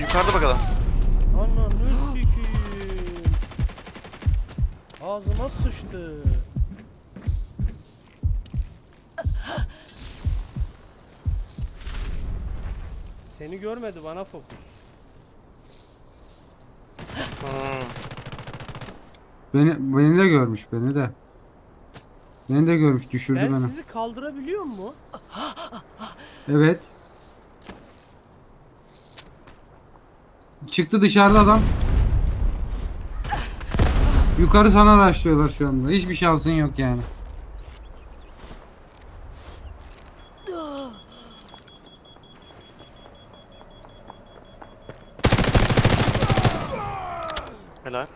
Yukarıda bakalım. Ananı sikiyim. Ağzıma sıçtı. Seni görmedi bana fokus. Hmm. Beni, beni de görmüş beni de. Beni de görmüş düşürdü Ben beni. sizi kaldırabiliyor mu? Evet. Çıktı dışarıda adam. Yukarı sana başlıyorlar şu anda. Hiçbir şansın yok yani. Helal.